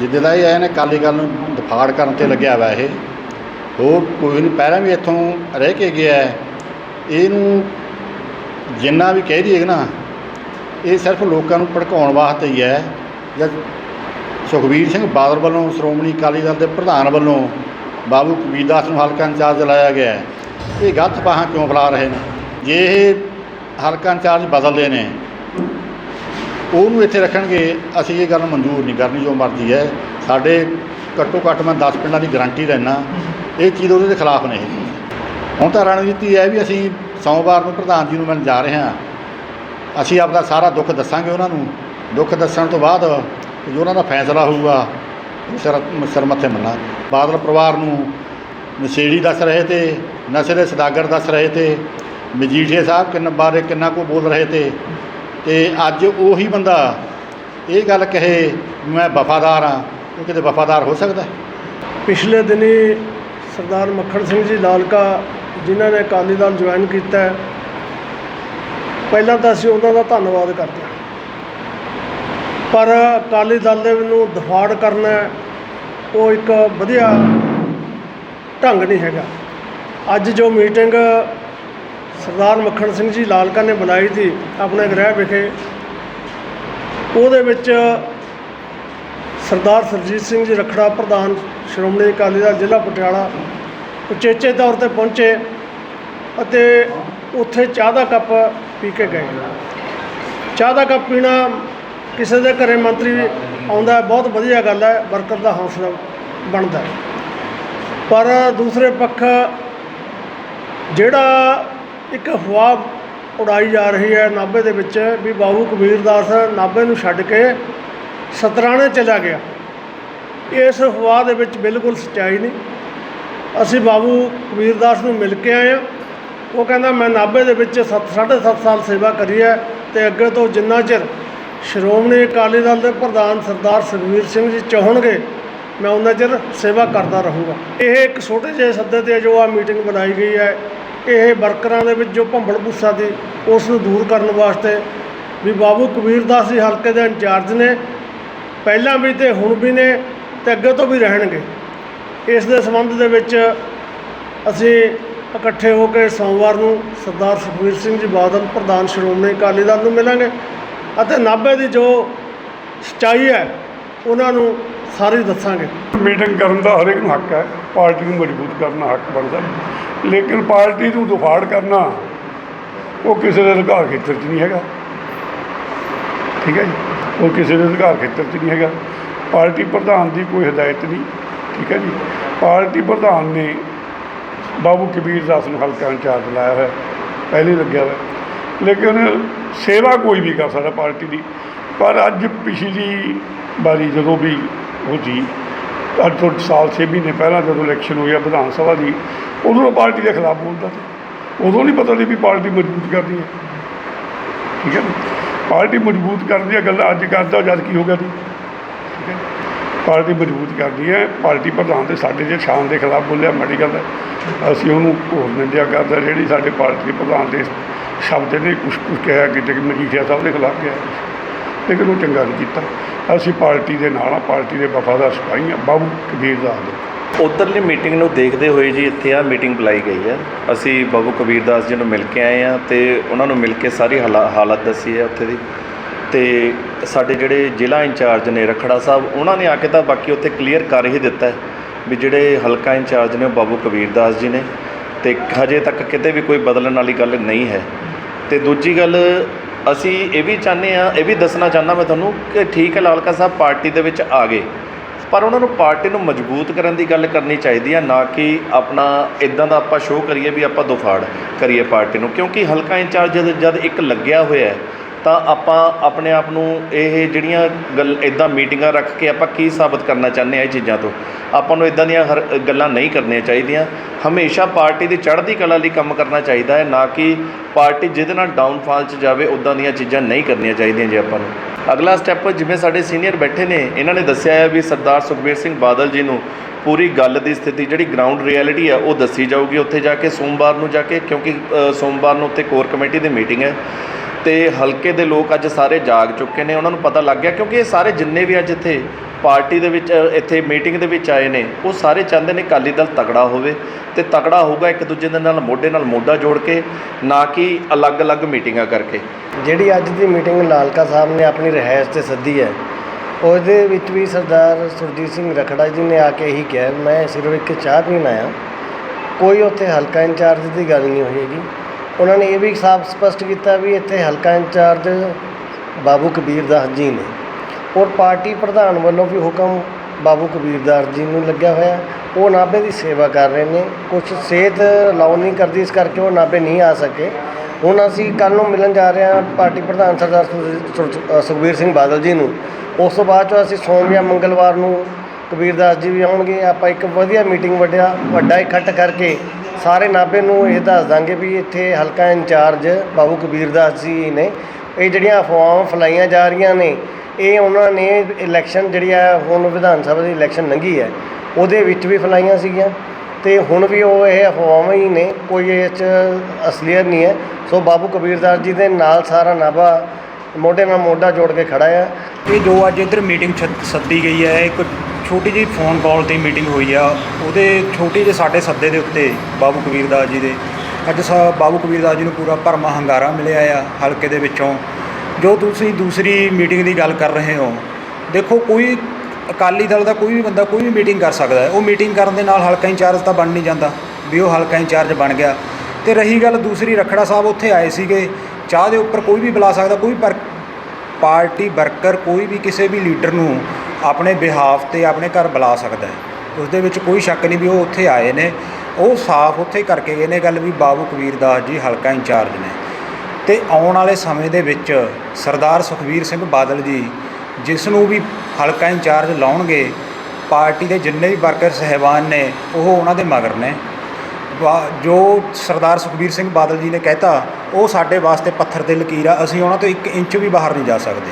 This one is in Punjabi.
ਜਿੱਦੇ ਦਾ ਇਹ ਆਇਆ ਨੇ ਕਾਲੀ ਗੱਲ ਨੂੰ ਦਿਫਾੜ ਕਰਨ ਤੇ ਲੱਗਿਆ ਵਾ ਇਹ। ਹੋਰ ਕੋਈ ਨਹੀਂ ਪਹਿਲਾਂ ਵੀ ਇੱਥੋਂ ਰਹਿ ਕੇ ਗਿਆ ਇਹਨੂੰ ਜਿੰਨਾ ਵੀ ਕਹਿ ਦਈਏ ਨਾ, ਇਹ ਸਿਰਫ ਲੋਕਾਂ ਨੂੰ ਭੜਕਾਉਣ ਵਾਸਤੇ ਹੀ ਹੈ। ਜਦ ਸੁਖਬੀਰ ਸਿੰਘ ਬਾਦਲ ਵੱਲੋਂ, ਸ਼੍ਰੋਮਣੀ ਅਕਾਲੀ ਦਲ ਦੇ ਪ੍ਰਧਾਨ ਵੱਲੋਂ ਬਾਬੂ ਕਬੀਰਦਾਸ ਨੂੰ ਹਲਕਾ ਇੰਚਾਰਜ ਲਾਇਆ ਗਿਆ ਹੈ। ਇਹ ਗਲਤ ਬਾਹਾਂ ਕਿਉਂ ਫੈਲਾ ਰਹੇ ਨੇ? ਜੇ ਇਹ ਹਲਕਾ ਇੰਚਾਰਜ ਬਦਲਦੇ ਨੇ ਉਹਨੂੰ ਇੱਥੇ ਰੱਖਣਗੇ, ਅਸੀਂ ਇਹ ਗੱਲ ਮਨਜ਼ੂਰ ਨਹੀਂ ਕਰਨੀ, ਜੋ ਮਰਜ਼ੀ ਹੈ। ਸਾਡੇ ਘੱਟੋ ਘੱਟ ਮੈਂ 10 ਪਿੰਡਾਂ ਦੀ ਗਾਰੰਟੀ ਲੈਣਾ ਇਹ ਚੀਜ਼ ਉਹਦੇ ਦੇ ਖਿਲਾਫ ਨਹੀਂ ਹੁਣ ਤਾਂ ਰਣਨੀਤੀ ਹੈ ਵੀ ਅਸੀਂ ਸੋਮਵਾਰ ਨੂੰ ਪ੍ਰਧਾਨ ਜੀ ਨੂੰ ਮਿਲਣ ਜਾ ਰਹੇ ਹਾਂ। ਅਸੀਂ ਆਪਦਾ ਸਾਰਾ ਦੁੱਖ ਦੱਸਾਂਗੇ ਉਹਨਾਂ ਨੂੰ। ਦੁੱਖ ਦੱਸਣ ਤੋਂ ਬਾਅਦ ਜੋ ਉਹਨਾਂ ਦਾ ਫੈਸਲਾ ਹੋਊਗਾ, ਉਹ ਸਿਰ ਸਿਰ ਮੱਥੇ ਮੰਨਾ ਬਾਦਲ ਪਰਿਵਾਰ ਨੂੰ ਨਸ਼ੇੜੀ ਦੱਸ ਰਹੇ ਤੇ, ਨਸ਼ੇ ਦੇ ਸਦਾਗਰ ਦੱਸ ਰਹੇ ਤੇ, ਮਜੀਠੀਆ ਸਾਹਿਬ ਕਿੰਨ, ਬਾਰੇ ਕਿੰਨਾ ਕੋ ਬੋਲ ਰਹੇ ਤੇ ਤੇ ਅੱਜ ਉਹੀ ਬੰਦਾ ਇਹ ਗੱਲ ਕਹੇ ਮੈਂ ਵਫਾਦਾਰ ਹਾਂ ਉਹ ਕਿਤੇ ਵਫਾਦਾਰ ਹੋ ਸਕਦਾ ਪਿਛਲੇ ਦਿਨੀ ਸਰਦਾਰ ਮੱਖਣ ਸਿੰਘ ਜੀ ਲਾਲਕਾ ਜਿਨ੍ਹਾਂ ਨੇ ਅਕਾਲੀ ਦਲ ਜੁਆਇਨ ਕੀਤਾ ਹੈ, ਪਹਿਲਾਂ ਤਾਂ ਅਸੀਂ ਉਹਨਾਂ ਦਾ ਧੰਨਵਾਦ ਕਰਦੇ ਹਾਂ। ਪਰ ਅਕਾਲੀ ਦਲ ਦੇ ਨੂੰ ਦਫਾੜ ਕਰਨਾ ਉਹ ਇੱਕ ਵਧੀਆ ਢੰਗ ਨਹੀਂ ਹੈਗਾ। ਅੱਜ ਜੋ ਮੀਟਿੰਗ ਸਰਦਾਰ ਮੱਖਣ ਸਿੰਘ ਜੀ ਲਾਲਕਾ ਨੇ ਬੁਲਾਈ ਸੀ ਆਪਣੇ ਗ੍ਰਹਿ ਵਿਖੇ। ਉਹਦੇ ਵਿੱਚ ਸਰਦਾਰ ਸਰਜੀਤ ਸਿੰਘ ਜੀ ਰਖੜਾ ਪ੍ਰਧਾਨ, ਸ਼੍ਰੋਮਣੀ ਅਕਾਲੀ ਦਲ, ਜ਼ਿਲ੍ਹਾ ਪਟਿਆਲਾ ਉਚੇਚੇ ਤੌਰ ਤੇ ਪਹੁੰਚੇ ਅਤੇ ਉੱਥੇ ਚਾਹ ਦਾ ਕੱਪ ਪੀ ਕੇ ਗਏ। ਚਾਹ ਦਾ ਕੱਪ ਪੀਣਾ ਕਿਸੇ ਦੇ ਘਰੇ ਮੰਤਰੀ ਆਉਂਦਾ ਬਹੁਤ ਵਧੀਆ ਗੱਲ ਹੈ ਵਰਕਰ ਦਾ ਹੌਸਲਾ ਬਣਦਾ ਪਰ ਦੂਸਰੇ ਪੱਖ ਜਿਹੜਾ ਇੱਕ ਅਫਵਾਹ ਉਡਾਈ ਜਾ ਰਹੀ ਹੈ ਨਾਭੇ ਦੇ ਵਿੱਚ ਵੀ ਬਾਬੂ ਕਬੀਰਦਾਸ ਨਾਭੇ ਨੂੰ ਛੱਡ ਕੇ ਸਤਰਾਣੇ ਚਲਾ ਗਿਆ। ਇਸ ਅਫਵਾਹ ਦੇ ਵਿੱਚ ਬਿਲਕੁਲ ਸੱਚਾਈ ਨਹੀਂ। ਅਸੀਂ ਬਾਬੂ ਕਬੀਰਦਾਸ ਨੂੰ ਮਿਲ ਕੇ ਆਏ ਹਾਂ। ਉਹ ਕਹਿੰਦਾ, ਮੈਂ ਨਾਭੇ ਦੇ ਵਿੱਚ ਸੱਤ, ਸਾਢੇ ਸੱਤ ਸਾਲ ਸੇਵਾ ਕਰੀ ਹੈ ਤੇ ਅੱਗੇ ਤੋਂ ਜਿੰਨਾ ਚਿਰ ਸ਼੍ਰੋਮਣੀ ਅਕਾਲੀ ਦਲ ਦੇ ਪ੍ਰਧਾਨ ਸਰਦਾਰ ਸੁਖਬੀਰ ਸਿੰਘ ਜੀ ਚਾਹਣਗੇ, ਮੈਂ ਉਹਨਾਂ ਚਿਰ ਸੇਵਾ ਕਰਦਾ ਰਹੂੰਗਾ। ਇਹ ਇੱਕ ਛੋਟੇ ਜਿਹੇ ਸੱਦੇ ਤੇ ਜੋ ਆ ਮੀਟਿੰਗ ਬਣਾਈ ਗਈ ਹੈ। ਇਹ ਵਰਕਰਾਂ ਦੇ ਵਿੱਚ ਜੋ ਭੰਬਲ ਭੂਸਾ ਦੀ ਉਸ ਨੂੰ ਦੂਰ ਕਰਨ ਵਾਸਤੇ ਵੀ ਬਾਬੂ ਕਬੀਰ ਦਾਸ ਜੀ ਹਲਕੇ ਦੇ ਇੰਚਾਰਜ ਨੇ, ਪਹਿਲਾਂ ਵੀ ਤੇ ਹੁਣ ਵੀ ਨੇ ਤੇ ਅੱਗੇ ਤੋਂ ਵੀ ਰਹਿਣਗੇ। ਇਸ ਦੇ ਸੰਬੰਧ ਦੇ ਵਿੱਚ ਅਸੀਂ ਇਕੱਠੇ ਹੋ ਕੇ ਸੋਮਵਾਰ ਨੂੰ ਸਰਦਾਰ ਸੁਖਬੀਰ ਸਿੰਘ ਜੀ ਬਾਦਲ, ਪ੍ਰਧਾਨ ਸ਼੍ਰੋਮਣੀ ਅਕਾਲੀ ਦਲ ਨੂੰ ਮਿਲਾਂਗੇ ਅਤੇ ਨਾਭੇ ਦੀ ਜੋ ਸੱਚਾਈ ਹੈ, ਉਹਨਾਂ ਨੂੰ ਸਾਰੇ ਦੱਸਾਂਗੇ। ਮੀਟਿੰਗ ਕਰਨ ਦਾ ਹਰੇਕ ਨੂੰ ਹੱਕ ਹੈ, ਪਾਰਟੀ ਨੂੰ ਮਜ਼ਬੂਤ ਕਰਨਾ ਹੱਕ ਬਣਦਾ। ਲੇਕਿਨ ਪਾਰਟੀ ਨੂੰ ਦੁਫਾੜ ਕਰਨਾ, ਉਹ ਕਿਸੇ ਦੇ ਅਧਿਕਾਰ ਖੇਤਰ 'ਚ ਨਹੀਂ ਹੈਗਾ। ਠੀਕ ਹੈ ਜੀ? ਉਹ ਕਿਸੇ ਦੇ ਅਧਿਕਾਰ ਖੇਤਰ 'ਚ ਨਹੀਂ ਹੈਗਾ। ਪਾਰਟੀ ਪ੍ਰਧਾਨ ਦੀ ਕੋਈ ਹਦਾਇਤ ਨਹੀਂ। ਠੀਕ ਹੈ ਜੀ? ਪਾਰਟੀ ਪ੍ਰਧਾਨ ਨੇ ਬਾਬੂ ਕਬੀਰ ਦਾਸ ਨੂੰ ਹਲਕਾ ਇੰਚਾਰਜ ਲਾਇਆ ਹੋਇਆ, ਪਹਿਲੇ ਲੱਗਿਆ ਹੋਇਆ। ਲੇਕਿਨ ਸੇਵਾ ਕੋਈ ਵੀ ਕਰ ਸਕਦਾ ਪਾਰਟੀ ਦੀ। ਪਰ ਅੱਜ ਪਿਛਲੀ ਵਾਰੀ ਜਦੋਂ ਵੀ ਉਹ ਜੀ ਅੱਜ ਤੋਂ ਸਾਲ ਛੇ ਮਹੀਨੇ ਪਹਿਲਾਂ ਜਦੋਂ ਇਲੈਕਸ਼ਨ ਹੋਈ ਆ ਵਿਧਾਨ ਸਭਾ ਦੀ, ਉਦੋਂ ਉਹ ਪਾਰਟੀ ਦੇ ਖਿਲਾਫ ਬੋਲਦਾ ਸੀ। ਉਦੋਂ ਨਹੀਂ ਪਤਾ ਸੀ ਵੀ ਪਾਰਟੀ ਮਜ਼ਬੂਤ ਕਰਨੀ ਹੈ। ਠੀਕ ਹੈ ਪਾਰਟੀ ਮਜ਼ਬੂਤ ਕਰਨ ਦੀਆਂ ਗੱਲਾਂ ਅੱਜ ਕਰਦਾ ਜਦ ਕੀ ਹੋ ਗਿਆ ਸੀ? ਠੀਕ ਹੈ ਪਾਰਟੀ ਮਜ਼ਬੂਤ ਕਰਦੀ ਹੈ, ਪਾਰਟੀ ਪ੍ਰਧਾਨ ਦੇ ਸਾਡੇ ਜੇ ਸ਼ਾਨ ਦੇ ਖਿਲਾਫ ਬੋਲਿਆ ਮਾੜੀ ਗੱਲ ਹੈ ਅਸੀਂ ਉਹਨੂੰ ਘੋਰ ਨਿੰਦਿਆ ਕਰਦਾ, ਜਿਹੜੀ ਸਾਡੇ ਪਾਰਟੀ ਪ੍ਰਧਾਨ ਦੇ ਸ਼ਬਦ ਨੇ, ਕੁਛ ਕੁਛ ਕਿਹਾ ਕਿਤੇ ਕਿ ਮਜੀਠੀਆ ਸਾਹਿਬ ਦੇ ਖਿਲਾਫ ਕਿਹਾ। ਲੇਕਿਨ ਉਹ ਚੰਗਾ ਨਹੀਂ ਕੀਤਾ। ਅਸੀਂ ਪਾਰਟੀ ਦੇ ਨਾਲ ਆ, ਪਾਰਟੀ ਦੇ ਵਫਾਦਾਰ ਸਿਪਾਹੀ ਹਾਂ ਬਾਬੂ ਕਬੀਰ ਦਾਸ ਉਧਰਲੀ ਮੀਟਿੰਗ ਨੂੰ ਦੇਖਦੇ ਹੋਏ ਜੀ ਇੱਥੇ ਆ ਮੀਟਿੰਗ ਬੁਲਾਈ ਗਈ ਹੈ। ਅਸੀਂ ਬਾਬੂ ਕਬੀਰ ਦਾਸ ਜੀ ਨੂੰ ਮਿਲ ਕੇ ਆਏ ਆ ਤੇ ਉਹਨਾਂ ਨੂੰ ਮਿਲ ਕੇ ਸਾਰੀ ਹਾਲਾ- ਹਾਲਤ ਦੱਸੀ ਹੈ ਉੱਥੇ ਦੀ। ਤੇ ਸਾਡੇ ਜਿਹੜੇ ਜ਼ਿਲ੍ਹਾ ਇੰਚਾਰਜ ਨੇ ਰਖੜਾ ਸਾਹਿਬ, ਉਹਨਾਂ ਨੇ ਆ ਕੇ ਤਾਂ ਬਾਕੀ ਉੱਥੇ ਕਲੀਅਰ ਕਰ ਹੀ ਦਿੱਤਾ ਵੀ ਜਿਹੜੇ ਹਲਕਾ ਇੰਚਾਰਜ ਨੇ ਉਹ ਬਾਬੂ ਕਬੀਰ ਦਾਸ ਜੀ ਨੇ। ਤੇ ਹਜੇ ਤੱਕ ਕਿਤੇ ਵੀ ਕੋਈ ਬਦਲਣ ਵਾਲੀ ਗੱਲ ਨਹੀਂ ਹੈ। ਤੇ ਦੂਜੀ ਗੱਲ ਅਸੀਂ ਇਹ ਵੀ ਚਾਹੁੰਦੇ ਆ ਇਹ ਵੀ ਦੱਸਣਾ ਚਾਹੁੰਦਾ ਮੈਂ ਤੁਹਾਨੂੰ ਕਿ ਠੀਕ ਹੈ, ਲਾਲਕਾ ਸਾਹਿਬ ਪਾਰਟੀ ਦੇ ਵਿੱਚ ਆ ਗਏ। ਪਰ ਉਹਨਾਂ ਨੂੰ ਪਾਰਟੀ ਨੂੰ ਮਜ਼ਬੂਤ ਕਰਨ ਦੀ ਗੱਲ ਕਰਨੀ ਚਾਹੀਦੀ ਆ, ਨਾ ਕਿ ਆਪਣਾ ਇਦਾਂ ਦਾ ਆਪਾਂ ਸ਼ੋਅ ਕਰੀਏ ਵੀ ਆਪਾਂ ਦੁਫਾੜ ਕਰੀਏ ਪਾਰਟੀ ਨੂੰ, ਕਿਉਂਕਿ ਹਲਕਾ ਇੰਚਾਰਜ ਜਦ ਜਦ ਇੱਕ ਲੱਗਿਆ ਹੋਇਆ ਤਾਂ ਆਪਾਂ ਆਪਣੇ ਆਪ ਨੂੰ ਇਹ ਜਿਹੜੀਆਂ ਗੱਲ ਇਦਾਂ ਮੀਟਿੰਗਾਂ ਰੱਖ ਕੇ ਆਪਾਂ ਕੀ ਸਾਬਤ ਕਰਨਾ ਚਾਹੁੰਦੇ ਆ ਇਹ ਚੀਜ਼ਾਂ ਤੋਂ? ਆਪਾਂ ਨੂੰ ਇਦਾਂ ਦੀਆਂ ਹਰ ਗੱਲਾਂ ਨਹੀਂ ਕਰਨੀਆਂ ਚਾਹੀਦੀਆਂ। ਹਮੇਸ਼ਾ ਪਾਰਟੀ ਦੀ ਚੜ੍ਹਦੀ ਕਲਾ ਲਈ ਕੰਮ ਕਰਨਾ ਚਾਹੀਦਾ ਹੈ, ਨਾ ਕਿ ਪਾਰਟੀ ਜਿਹਦੇ ਨਾਲ ਡਾਊਨਫਾਲ 'ਚ ਜਾਵੇ ਉਦਾਂ ਦੀਆਂ ਚੀਜ਼ਾਂ ਨਹੀਂ ਕਰਨੀਆਂ ਚਾਹੀਦੀਆਂ ਜੇ ਆਪਾਂ ਨੂੰ। ਅਗਲਾ ਸਟੈਪ, ਜਿਵੇਂ ਸਾਡੇ ਸੀਨੀਅਰ ਬੈਠੇ ਨੇ, ਇਹਨਾਂ ਨੇ ਦੱਸਿਆ ਹੈ ਵੀ ਸਰਦਾਰ ਸੁਖਬੀਰ ਸਿੰਘ ਬਾਦਲ ਜੀ ਨੂੰ ਪੂਰੀ ਗੱਲ ਦੀ ਸਥਿਤੀ, ਜਿਹੜੀ ਗਰਾਊਂਡ ਰਿਐਲਿਟੀ ਆ ਉਹ ਦੱਸੀ ਜਾਊਗੀ ਉੱਥੇ ਜਾ ਕੇ, ਸੋਮਵਾਰ ਨੂੰ ਜਾ ਕੇ, ਕਿਉਂਕਿ ਸੋਮਵਾਰ ਨੂੰ ਉੱਥੇ ਕੋਰ ਕਮੇਟੀ ਦੀ ਮੀਟਿੰਗ ਹੈ। ਤੇ ਹਲਕੇ ਦੇ ਲੋਕ ਅੱਜ ਸਾਰੇ ਜਾਗ ਚੁੱਕੇ ਨੇ। ਉਹਨਾਂ ਨੂੰ ਪਤਾ ਲੱਗ ਗਿਆ ਕਿਉਂਕਿ ਇਹ ਸਾਰੇ ਜਿੰਨੇ ਵੀ ਅੱਜ ਇੱਥੇ ਪਾਰਟੀ ਦੇ ਵਿੱਚ ਇੱਥੇ ਮੀਟਿੰਗ ਦੇ ਵਿੱਚ ਆਏ ਨੇ, ਉਹ ਸਾਰੇ ਚਾਹੁੰਦੇ ਨੇ ਅਕਾਲੀ ਦਲ ਤਕੜਾ ਹੋਵੇ ਤੇ ਤਕੜਾ ਹੋਊਗਾ ਇੱਕ ਦੂਜੇ ਦੇ ਨਾਲ ਮੋਢੇ ਨਾਲ ਮੋਢਾ ਜੋੜ ਕੇ, ਨਾ ਕਿ ਅਲੱਗ-ਅਲੱਗ ਮੀਟਿੰਗਾਂ ਕਰਕੇ। ਜਿਹੜੀ ਅੱਜ ਦੀ ਮੀਟਿੰਗ ਲਾਲਕਾ ਸਾਹਿਬ ਨੇ ਆਪਣੀ ਰਿਹਾਇਸ਼ ਤੇ ਸੱਦੀ ਹੈ, ਉਹਦੇ ਵਿੱਚ ਵੀ ਸਰਦਾਰ ਸੁਰਜੀਤ ਸਿੰਘ ਰਖੜਾ ਜੀ ਨੇ ਆ ਕੇ ਇਹੀ ਕਿਹਾ, ਮੈਂ ਸਿਰਫ ਇੱਕ ਚਾਹ ਪੀਣ ਆਇਆ। ਕੋਈ ਉੱਥੇ ਹਲਕਾ ਇੰਚਾਰਜ ਦੀ ਗੱਲ ਨਹੀਂ ਹੋਏਗੀ। ਉਹਨਾਂ ਨੇ ਇਹ ਵੀ ਸਾਫ਼ ਸਪਸ਼ਟ ਕੀਤਾ ਵੀ ਇੱਥੇ ਹਲਕਾ ਇੰਚਾਰਜ ਬਾਬੂ ਕਬੀਰ ਦਾਸ ਜੀ ਨੇ ਔਰ ਪਾਰਟੀ ਪ੍ਰਧਾਨ ਵੱਲੋਂ ਵੀ ਹੁਕਮ ਬਾਬੂ ਕਬੀਰ ਦਾਸ ਜੀ ਨੂੰ ਲੱਗਿਆ ਹੋਇਆ। ਉਹ ਨਾਭੇ ਦੀ ਸੇਵਾ ਕਰ ਰਹੇ ਨੇ। ਕੁਝ ਸਿਹਤ ਅਲਾਉ ਨਹੀਂ ਕਰਦੀ, ਇਸ ਕਰਕੇ ਉਹ ਨਾਭੇ ਨਹੀਂ ਆ ਸਕੇ। ਹੁਣ ਅਸੀਂ ਕੱਲ ਨੂੰ ਮਿਲਣ ਜਾ ਰਹੇ ਹਾਂ ਪਾਰਟੀ ਪ੍ਰਧਾਨ ਸਰਦਾਰ ਸੁਖਬੀਰ ਸਿੰਘ ਬਾਦਲ ਜੀ ਨੂੰ। ਉਸ ਤੋਂ ਬਾਅਦ ਚੋਂ ਅਸੀਂ ਸੋਮ ਜਾਂ ਮੰਗਲਵਾਰ ਨੂੰ ਕਬੀਰ ਦਾਸ ਜੀ ਵੀ ਆਉਣਗੇ। ਆਪਾਂ ਇੱਕ ਵਧੀਆ ਮੀਟਿੰਗ ਵੱਡਿਆ, ਵੱਡਾ ਇਕੱਠ ਕਰਕੇ ਸਾਰੇ ਨਾਭੇ ਨੂੰ ਇਹ ਦੱਸ ਦਾਂਗੇ ਵੀ ਇੱਥੇ ਹਲਕਾ ਇੰਚਾਰਜ ਬਾਬੂ ਕਬੀਰ ਦਾਸ ਜੀ ਨੇ ਇਹ ਜਿਹੜੀਆਂ ਅਫਵਾਹਾਂ ਫੈਲਾਈਆਂ ਜਾ ਰਹੀਆਂ ਨੇ, ਇਹ ਉਹਨਾਂ ਨੇ ਇਲੈਕਸ਼ਨ ਜਿਹੜੀ ਆ, ਹੁਣ ਵਿਧਾਨ ਸਭਾ ਦੀ ਇਲੈਕਸ਼ਨ ਲੰਘੀ ਹੈ, ਉਹਦੇ ਵਿੱਚ ਵੀ ਫੈਲਾਈਆਂ ਸੀਗੀਆਂ ਤੇ ਹੁਣ ਵੀ ਉਹ ਇਹ ਅਫਵਾਹਾਂ ਹੀ ਨੇ, ਕੋਈ ਇਹ 'ਚ ਅਸਲੀਅਤ ਨਹੀਂ ਹੈ। ਸੋ ਬਾਬੂ ਕਬੀਰ ਦਾਸ ਜੀ ਦੇ ਨਾਲ ਸਾਰਾ ਨਾਭਾ ਮੋਢੇ ਨਾਲ ਮੋਢਾ ਜੋੜ ਕੇ ਖੜਾ ਆ। ਇਹ ਜੋ ਅੱਜ ਇੱਧਰ ਮੀਟਿੰਗ ਛ- ਸੱਦੀ ਗਈ ਹੈ, ਇੱਕ ਛੋਟੀ ਜਿਹੀ ਫੋਨ ਕਾਲ ਤੇ ਮੀਟਿੰਗ ਹੋਈ ਆ। ਉਹਦੇ ਛੋਟੀ ਜਿਹੇ ਸਾਡੇ ਸੱਦੇ ਦੇ ਉੱਤੇ ਬਾਬੂ ਕਬੀਰ ਦਾਸ ਜੀ ਦੇ। ਅੱਜ ਸਾ ਬਾਬੂ ਕਬੀਰ ਦਾਸ ਜੀ ਨੂੰ ਪੂਰਾ ਭਰਮਾ ਹੰਗਾਰਾ ਮਿਲਿਆ ਆ ਹਲਕੇ ਦੇ ਵਿੱਚੋਂ। ਜੋ ਤੁਸੀਂ ਦੂਸਰੀ ਮੀਟਿੰਗ ਦੀ ਗੱਲ ਕਰ ਰਹੇ ਹੋ, ਦੇਖੋ ਕੋਈ ਅਕਾਲੀ ਦਲ ਦਾ ਕੋਈ ਵੀ ਬੰਦਾ ਕੋਈ ਵੀ ਮੀਟਿੰਗ ਕਰ ਸਕਦਾ ਹੈ। ਉਹ ਮੀਟਿੰਗ ਕਰਨ ਦੇ ਨਾਲ ਹਲਕਾ ਇੰਚਾਰਜ ਤਾਂ ਬਣ ਨਹੀਂ ਜਾਂਦਾ, ਵੀ ਉਹ ਹਲਕਾ ਇੰਚਾਰਜ ਬਣ ਗਿਆ। ਤੇ ਰਹੀ ਗੱਲ ਦੂਸਰੀ, ਰਖੜਾ ਸਾਹਿਬ ਉੱਥੇ ਆਏ ਸੀਗੇ। ਚਾਹ ਦੇ ਉੱਪਰ ਕੋਈ ਵੀ ਬੁਲਾ ਸਕਦਾ, ਕੋਈ ਪਰ, ਪਾਰਟੀ ਵਰਕਰ, ਕੋਈ ਵੀ ਕਿਸੇ ਵੀ ਲੀਡਰ ਨੂੰ ਆਪਣੇ ਬਿਹਾਫ ਤੇ ਆਪਣੇ ਘਰ ਬੁਲਾ ਸਕਦਾ ਹੈ। ਉਸ ਦੇ ਵਿੱਚ ਕੋਈ ਸ਼ੱਕ ਨਹੀਂ ਵੀ ਉਹ ਉੱਥੇ ਆਏ ਨੇ। ਉਹ ਸਾਫ਼ ਉੱਥੇ ਕਰਕੇ ਗਏ ਨੇ ਗੱਲ ਵੀ ਬਾਬੂ ਕਬੀਰ ਦਾਸ ਜੀ ਹਲਕਾ ਇੰਚਾਰਜ ਨੇ। ਤੇ ਆਉਣ ਵਾਲੇ ਸਮੇਂ ਦੇ ਵਿੱਚ ਸਰਦਾਰ ਸੁਖਬੀਰ ਸਿੰਘ ਬਾਦਲ ਜੀ, ਜਿਸ ਨੂੰ ਵੀ ਹਲਕਾ ਇੰਚਾਰਜ ਲਾਉਣਗੇ, ਪਾਰਟੀ ਦੇ ਜਿੰਨੇ ਵੀ ਵਰਕਰ ਸਹਿਬਾਨ ਨੇ, ਉਹ ਉਹਨਾਂ ਦੇ ਮਗਰ ਨੇ। ਵਾ- ਜੋ ਸਰਦਾਰ ਸੁਖਬੀਰ ਸਿੰਘ ਬਾਦਲ ਜੀ ਨੇ ਕਹਿਤਾ, ਉਹ ਸਾਡੇ ਵਾਸਤੇ ਪੱਥਰ ਤੇ ਲਕੀਰ ਆ, ਅਸੀਂ ਉਹਨਾਂ ਤੋਂ 1 ਇੰਚ ਵੀ ਬਾਹਰ ਨਹੀਂ ਜਾ ਸਕਦੇ।